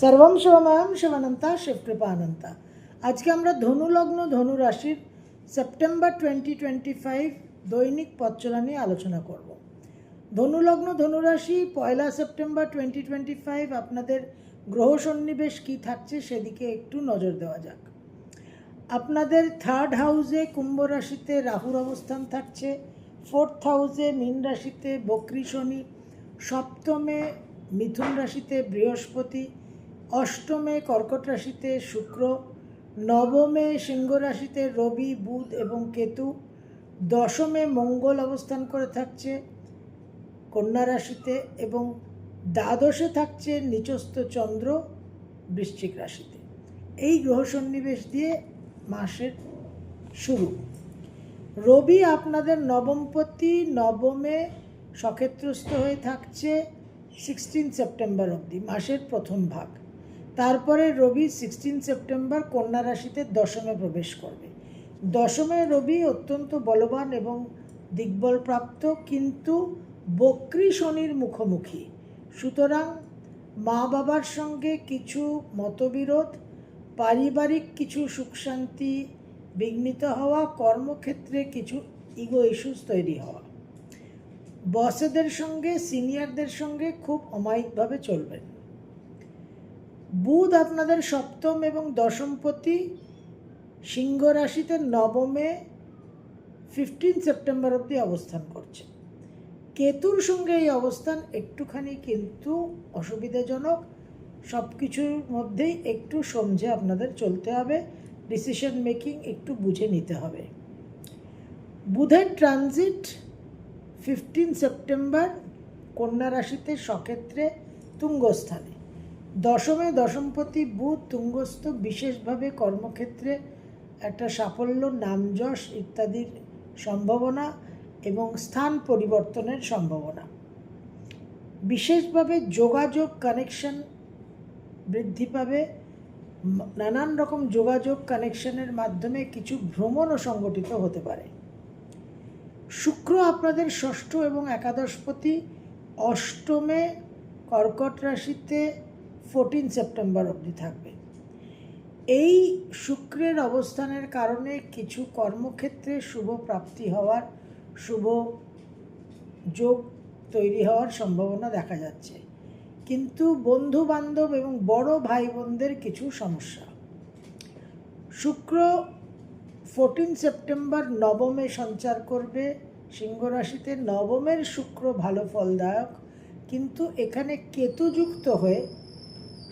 সর্বম শিবময়ম শিবানন্তা শিবকৃপানন্তা। আজকে আমরা ধনু লগ্ন ধনু রাশির সেপ্টেম্বর টোয়েন্টি টোয়েন্টি ফাইভ দৈনিক পথচলা নিয়ে আলোচনা করব। ধনু লগ্ন ধনু রাশি পয়লা সেপ্টেম্বর টোয়েন্টি টোয়েন্টি ফাইভ আপনাদের গ্রহ সন্নিবেশ কী থাকছে সেদিকে একটু নজর দেওয়া যাক। আপনাদের থার্ড হাউসে কুম্ভ রাশিতে রাহুর অবস্থান থাকছে ফোর্থ হাউসে মীন রাশিতে বকরি শনি, সপ্তমে মিথুন রাশিতে বৃহস্পতি অষ্টমে কর্কট রাশিতে শুক্র, নবমে সিংহ রাশিতে রবি, বুধ এবং কেতু, দশমে মঙ্গল অবস্থান করে থাকছে কন্যা রাশিতে এবং দ্বাদশে থাকছে নিচস্থ চন্দ্র বৃশ্চিক রাশিতে। এই গ্রহ সন্নিবেশ দিয়ে মাসের শুরু। রবি আপনাদের নবমপতি নবমে সক্ষেত্রস্থ হয়ে থাকছে সিক্সটিন সেপ্টেম্বর অবধি, মাসের প্রথম ভাগ। তারপরে রবি সিক্সটিন সেপ্টেম্বর কন্যা রাশিতে দশমে প্রবেশ করবে। দশমে রবি অত্যন্ত বলবান এবং দিগ্বলপ্রাপ্ত কিন্তু বক্রি শনির মুখোমুখি। সুতরাং মা বাবার সঙ্গে কিছু মতবিরোধ, পারিবারিক কিছু সুখ শান্তি বিঘ্নিত হওয়া, কর্মক্ষেত্রে কিছু ইগো ইস্যুস তৈরি হওয়া। বসেদের সঙ্গে সিনিয়রদের সঙ্গে খুব অমায়িকভাবে চলবেন। বুধ আপনাদের সপ্তম এবং দশমপতি সিংহ রাশিতে নবমে ফিফটিন সেপ্টেম্বর অবধি অবস্থান করছে। কেতুর সঙ্গে এই অবস্থান একটুখানি কিন্তু অসুবিধাজনক। সব কিছুর মধ্যেই একটু সমঝে আপনাদের চলতে হবে। ডিসিশন মেকিং একটু বুঝে নিতে হবে। বুধের ট্রানজিট ফিফটিন সেপ্টেম্বর কন্যা রাশিতে সক্ষেত্রে তুঙ্গস্থানে। দশমে দশমপতি বুধ তুঙ্গস্থ বিশেষভাবে কর্মক্ষেত্রে একটা সাফল্য, নামযশ ইত্যাদির সম্ভাবনা এবং স্থান পরিবর্তনের সম্ভাবনা। বিশেষভাবে যোগাযোগ কানেকশন বৃদ্ধি পাবে। নানান রকম যোগাযোগ কানেকশনের মাধ্যমে কিছু ভ্রমণও সংগঠিত হতে পারে। শুক্র আপনাদের ষষ্ঠ এবং একাদশপতি অষ্টমে কর্কট রাশিতে ফোরটিন সেপ্টেম্বর অবধি থাকবে। এই শুক্রের অবস্থানের কারণে কিছু কর্মক্ষেত্রে শুভ প্রাপ্তি হওয়ার শুভ যোগ তৈরি হওয়ার সম্ভাবনা দেখা যাচ্ছে। কিন্তু বন্ধু বান্ধব এবং বড় ভাই বোনদের কিছু সমস্যা। শুক্র ফোরটিন সেপ্টেম্বর নবমে সঞ্চার করবে। সিংহ রাশিতে নবমের শুক্র ভালো ফলদায়ক। কিন্তু এখানে কেতুযুক্ত হয়ে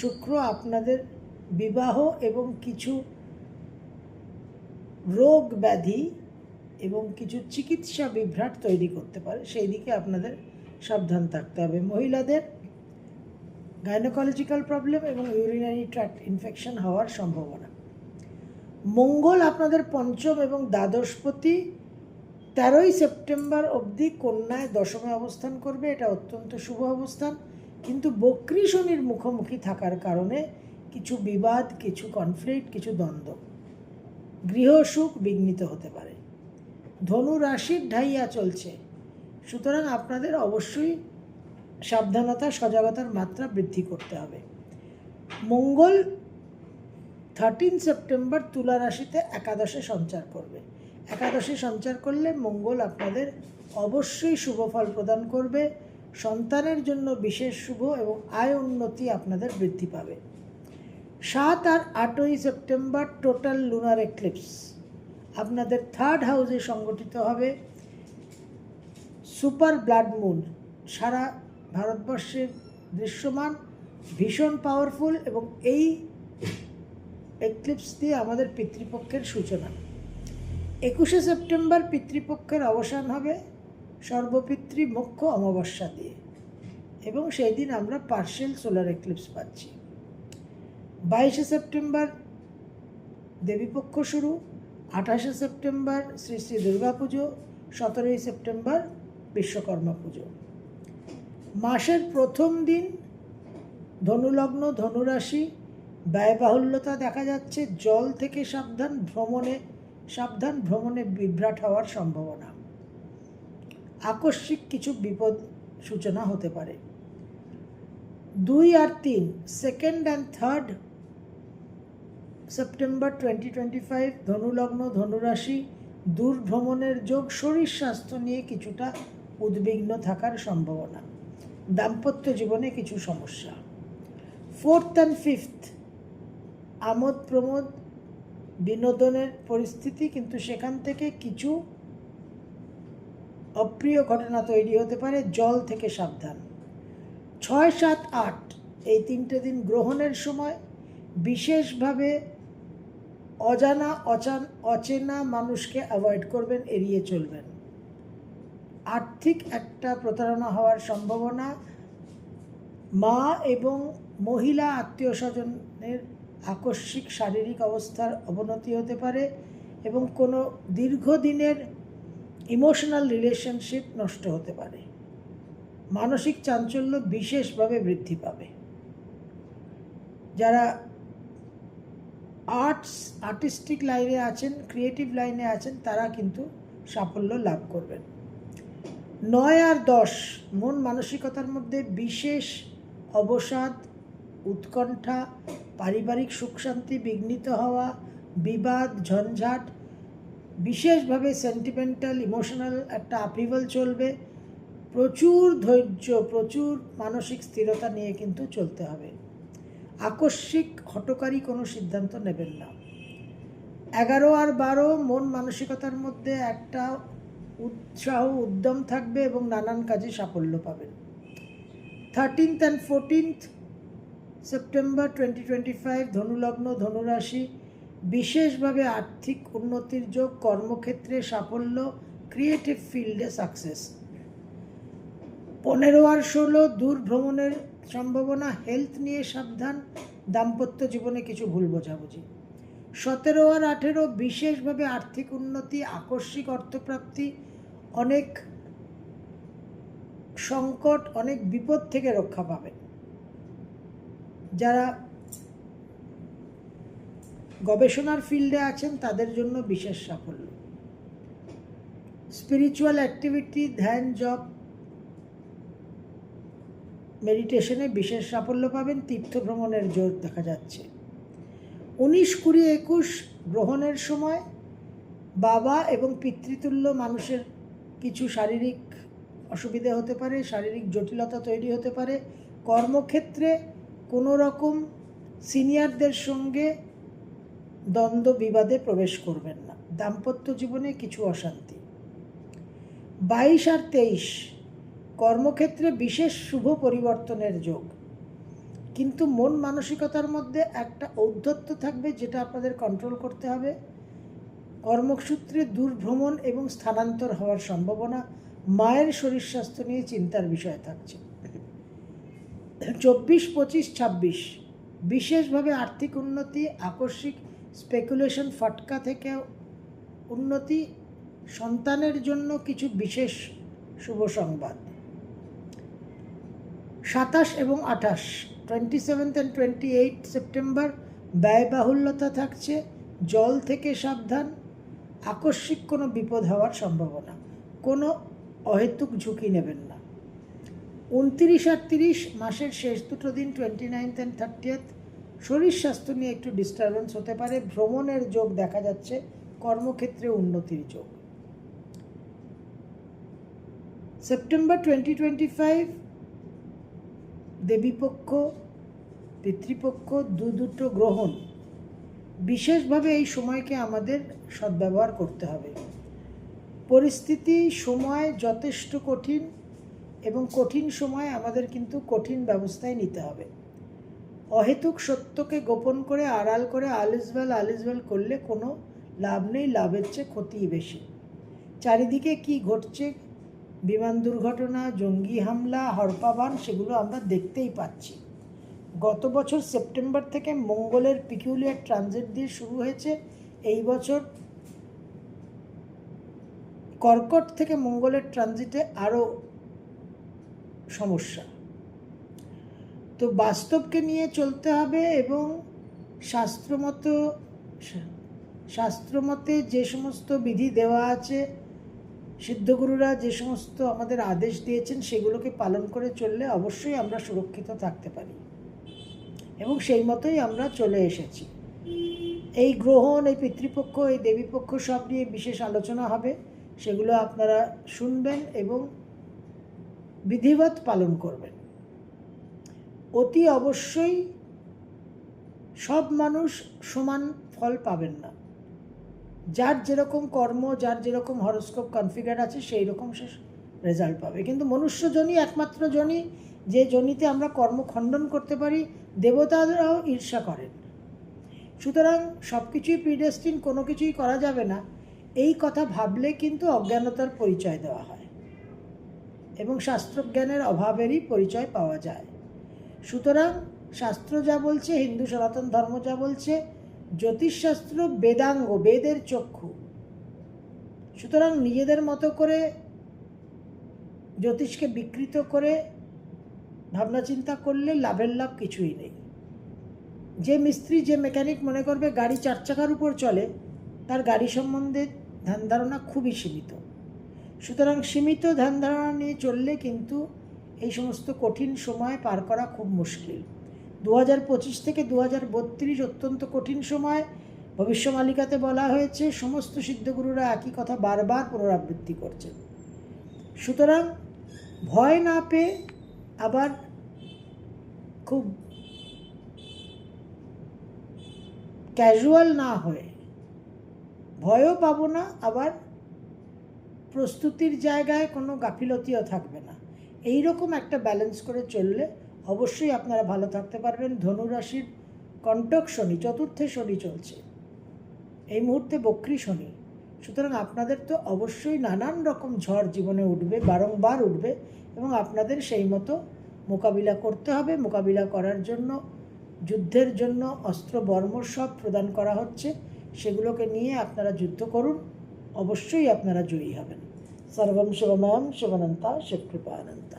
শুক্র আপনাদের বিবাহ এবং কিছু রোগ ব্যাধি এবং কিছু চিকিৎসা বিভ্রাট তৈরি করতে পারে, সেই দিকে আপনাদের সাবধান থাকতে হবে। মহিলাদের গাইনোকোলজিক্যাল প্রবলেম এবং ইউরিনারি ট্র্যাক্ট ইনফেকশন হওয়ার সম্ভাবনা। মঙ্গল আপনাদের পঞ্চম এবং দ্বাদশপতি তেরোই সেপ্টেম্বর অবধি কন্যায় দশমে অবস্থান করবে, এটা অত্যন্ত শুভ অবস্থান। কিন্তু বক্রি শনির মুখোমুখি থাকার কারণে কিছু বিবাদ, কিছু কনফ্লিক্ট কিছু দ্বন্দ্ব। গৃহসুখ বিঘ্নিত হতে পারে। ধনু রাশির ঢাইয়া চলছে। সুতরাং আপনাদের অবশ্যই সাবধানতা, সজাগতার মাত্রা বৃদ্ধি করতে হবে। মঙ্গল থার্টিন সেপ্টেম্বর তুলা রাশিতে একাদশে সঞ্চার করবে। একাদশে সঞ্চার করলে মঙ্গল আপনাদের অবশ্যই শুভ ফল প্রদান করবে। সন্তানের জন্য বিশেষ শুভ এবং আয় উন্নতি আপনাদের বৃদ্ধি পাবে। সাত আর আটই সেপ্টেম্বর টোটাল লুনার এক্লিপস আপনাদের থার্ড হাউসে সংগঠিত হবে সুপার ব্লাড মুন সারা ভারতবর্ষে দৃশ্যমান, ভীষণ পাওয়ারফুল এবং এই এক্লিপস দিয়ে আমাদের পিতৃপক্ষের সূচনা। একুশে সেপ্টেম্বর পিতৃপক্ষের অবসান হবে। সর্বপিতৃ মুখ্য অমাবস্যা দিয়ে। এবং সেই দিন আমরা পার্শিয়াল সোলার এক্লিপস পাচ্ছি। বাইশে সেপ্টেম্বর দেবীপক্ষ শুরু, আঠাশে সেপ্টেম্বর শ্রী শ্রী দুর্গা পুজো, সতেরোই সেপ্টেম্বর বিশ্বকর্মা পুজো। মাসের প্রথম দিন ধনুলগ্ন, ধনুরাশি, ব্যয়বাহুল্যতা দেখা যাচ্ছে, জল থেকে সাবধান ভ্রমণে সাবধান ভ্রমণে বিভ্রাট হওয়ার সম্ভাবনা। আকস্মিক কিছু বিপদ সূচনা হতে পারে। দুই আর তিন second and third September twenty twenty five ধনুলগ্ন ধনুরাশি দূর ভ্রমণের যোগ, শরীর স্বাস্থ্য নিয়ে কিছুটা উদ্বিগ্ন থাকার সম্ভাবনা। দাম্পত্য জীবনে কিছু সমস্যা। ফোর্থ অ্যান্ড ফিফথ আমোদ প্রমোদ বিনোদনের পরিস্থিতি, কিন্তু সেখান থেকে কিছু অপ্রিয় ঘটনা তৈরি হতে পারে, জল থেকে সাবধান। ছয় সাত আট, এই তিনটে দিন গ্রহণের সময় বিশেষভাবে অজানা, অচান, অচেনা মানুষকে অ্যাভয়েড করবেন, এড়িয়ে চলবেন। আর্থিক একটা প্রতারণা হওয়ার সম্ভাবনা, মা এবং মহিলা আত্মীয় স্বজনের আকস্মিক শারীরিক অবস্থার অবনতি হতে পারে এবং কোনো দীর্ঘদিনের ইমোশনাল রিলেশনশিপ নষ্ট হতে পারে। মানসিক চাঞ্চল্য বিশেষভাবে বৃদ্ধি পাবে। যারা আর্টস, আর্টিস্টিক লাইনে আছেন, ক্রিয়েটিভ লাইনে আছেন, তারা কিন্তু সাফল্য লাভ করবেন। নয় আর দশ, মন মানসিকতার মধ্যে বিশেষ অবসাদ, উৎকণ্ঠা, পারিবারিক সুখ শান্তি বিঘ্নিত হওয়া, বিবাদ, ঝঞ্ঝাট বিশেষভাবে সেন্টিমেন্টাল ইমোশনাল একটা আপ্রিভাল চলবে। প্রচুর ধৈর্য, প্রচুর মানসিক স্থিরতা নিয়ে কিন্তু চলতে হবে। আকস্মিক হটকারী কোনো সিদ্ধান্ত নেবেন না। এগারো আর বারো, মন মানসিকতার মধ্যে একটা উৎসাহ, উদ্যম থাকবে এবং নানান কাজে সাফল্য পাবেন। Thirteenth and fourteenth September twenty twenty five ধনুলগ্ন, ধনুরাশি বিশেষভাবে আর্থিক উন্নতির যোগ কর্মক্ষেত্রে সাফল্য ক্রিয়েটিভ ফিল্ডে সাকসেস পনেরো আর ষোলো দূর ভ্রমণের সম্ভাবনা হেলথ নিয়ে সাবধান, দাম্পত্য জীবনে কিছু ভুল বোঝাবুঝি। সতেরো আর আঠেরো, বিশেষভাবে আর্থিক উন্নতি, আকস্মিক অর্থপ্রাপ্তি, অনেক সংকট, অনেক বিপদ থেকে রক্ষা পাবেন। যারা গবেষণার ফিল্ডে আছেন, তাদের জন্য বিশেষ সাফল্য। স্পিরিচুয়াল অ্যাক্টিভিটি ধ্যান জব মেডিটেশনে বিশেষ সাফল্য পাবেন তীর্থ ভ্রমণের জোর দেখা যাচ্ছে। উনিশ কুড়ি একুশ গ্রহণের সময় বাবা এবং পিতৃতুল্য মানুষের কিছু শারীরিক অসুবিধা হতে পারে, শারীরিক জটিলতা তৈরি হতে পারে। কর্মক্ষেত্রে কোনো রকম সিনিয়রদের সঙ্গে দ্বন্দ্ব বিবাদে প্রবেশ করবেন না। দাম্পত্য জীবনে কিছু অশান্তি। বাইশ আর তেইশ কর্মক্ষেত্রে বিশেষ শুভ পরিবর্তনের যোগ। কিন্তু মন মানসিকতার মধ্যে একটা ঔদ্ধত্য থাকবে যেটা আপনাদের কন্ট্রোল করতে হবে। কর্মসূত্রে দূরভ্রমণ এবং স্থানান্তর হওয়ার সম্ভাবনা মায়ের শরীর স্বাস্থ্য নিয়ে চিন্তার বিষয় থাকছে। চব্বিশ, পঁচিশ, ছাব্বিশ বিশেষভাবে আর্থিক উন্নতি, আকস্মিক স্পেকুলেশন ফাটকা থেকে উন্নতি, সন্তানের জন্য কিছু বিশেষ শুভ সংবাদ। সাতাশ এবং আঠাশ twenty seventh and twenty eight September ব্যয়বাহুল্যতা থাকছে, জল থেকে সাবধান, আকস্মিক কোনো বিপদ হওয়ার সম্ভাবনা, কোনো অহেতুক ঝুঁকি নেবেন না। উনত্রিশ আর তিরিশ, মাসের শেষ দুটো দিন টোয়েন্টি নাইনথ অ্যান্ড থার্টিয়েথ শরীর স্বাস্থ্য নিয়ে একটু ডিস্টারবেন্স হতে পারে। ভ্রমণের যোগ দেখা যাচ্ছে, কর্মক্ষেত্রে উন্নতির যোগ। সেপ্টেম্বর টোয়েন্টি টোয়েন্টি ফাইভ দেবীপক্ষ, পিতৃপক্ষ, দু দুটো গ্রহণ। বিশেষভাবে এই সময়কে আমাদের সদ্ব্যবহার করতে হবে। পরিস্থিতি, সময় যথেষ্ট কঠিন এবং কঠিন সময় আমাদের কিন্তু কঠিন ব্যবস্থায় নিতে হবে। অহেতুক সত্যকে গোপন করে আড়াল করে আলিসবেল আলিসবেল করলে কোনো লাভ নেই, লাভের চেয়ে ক্ষতিই বেশি। চারিদিকে কি ঘটছে? বিমান দুর্ঘটনা, জঙ্গি হামলা হরপাবান সেগুলো আমরা দেখতেই পাচ্ছি। গত বছর সেপ্টেম্বর থেকে মঙ্গলের পিকিউলিয়ার ট্রানজিট দিয়ে শুরু হয়েছে। এই বছর কর্কট থেকে মঙ্গলের ট্রানজিটে আরও সমস্যা। তো বাস্তবকে নিয়ে চলতে হবে এবং শাস্ত্রমত শাস্ত্রমতে যে সমস্ত বিধি দেওয়া আছে, সিদ্ধগুরুরা যে সমস্ত আমাদের আদেশ দিয়েছেন, সেগুলোকে পালন করে চললে অবশ্যই আমরা সুরক্ষিত থাকতে পারি। এবং সেই মতোই আমরা চলে এসেছি। এই গ্রহণ, এই পিতৃপক্ষ, এই দেবীপক্ষ সব নিয়ে বিশেষ আলোচনা হবে। সেগুলো আপনারা শুনবেন এবং বিধিবৎ পালন করবেন। অতি অবশ্যই সব মানুষ সমান ফল পাবেন না। যার যেরকম কর্ম, যার যেরকম হরস্কোপ কনফিগার আছে, সেই রকম সে রেজাল্ট পাবে। কিন্তু মনুষ্য জনই একমাত্র জনই যে জনিতে আমরা কর্ম খণ্ডন করতে পারি, দেবতারাও ঈর্ষা করেন। সুতরাং সব কিছুই প্রিডেস্টিন কোনো কিছুই করা যাবে না। এই কথা ভাবলে কিন্তু অজ্ঞানতার পরিচয় দেওয়া হয়। এবং শাস্ত্রজ্ঞানের অভাবেরই পরিচয় পাওয়া যায়। সুতরাং শাস্ত্র যা বলছে, হিন্দু সনাতন ধর্ম যা বলছে, জ্যোতিষশাস্ত্র বেদাঙ্গ, বেদের চক্ষু। সুতরাং নিজেদের মতো করে জ্যোতিষকে বিকৃত করে ভাবনা চিন্তা করলে লাভের লাভ কিছুই নেই। যে মিস্ত্রি, যে মেকানিক মনে করবে গাড়ি চার চাকার উপর চলে, তার গাড়ি সম্বন্ধে ধ্যান ধারণা খুবই সীমিত। সুতরাং সীমিত ধ্যান ধারণা নিয়ে চললে কিন্তু এই সমস্ত কঠিন সময় পার করা খুব মুশকিল। দু হাজার পঁচিশ থেকে দু হাজার বত্রিশ অত্যন্ত কঠিন সময়। ভবিষ্যমালিকাতে বলা হয়েছে, সমস্ত সিদ্ধগুরুরা একই কথা বারবার পুনরাবৃত্তি করছেন। সুতরাং ভয় না পেয়ে আবার খুব ক্যাজুয়াল না হয়ে ভয়ও পাবো না, আবার প্রস্তুতির জায়গায় কোনো গাফিলতিও থাকবে না। এই রকম একটা ব্যালেন্স করে চললে অবশ্যই আপনারা ভালো থাকতে পারবেন। ধনুরাশির কণ্টক শনি, চতুর্থে শনি চলছে। এই মুহূর্তে বক্রি শনি। সুতরাং আপনাদের তো অবশ্যই নানান রকম ঝড় জীবনে উঠবে, বারংবার উঠবে এবং আপনাদের সেই মতো মোকাবিলা করতে হবে। মোকাবিলা করার জন্য, যুদ্ধের জন্য অস্ত্র, বর্ম সব প্রদান করা হচ্ছে। সেগুলোকে নিয়ে আপনারা যুদ্ধ করুন। অবশ্যই আপনারা জয়ী হবেন। সর্বম শিবময়ম শিবনন্তা শিবকৃপানন্তা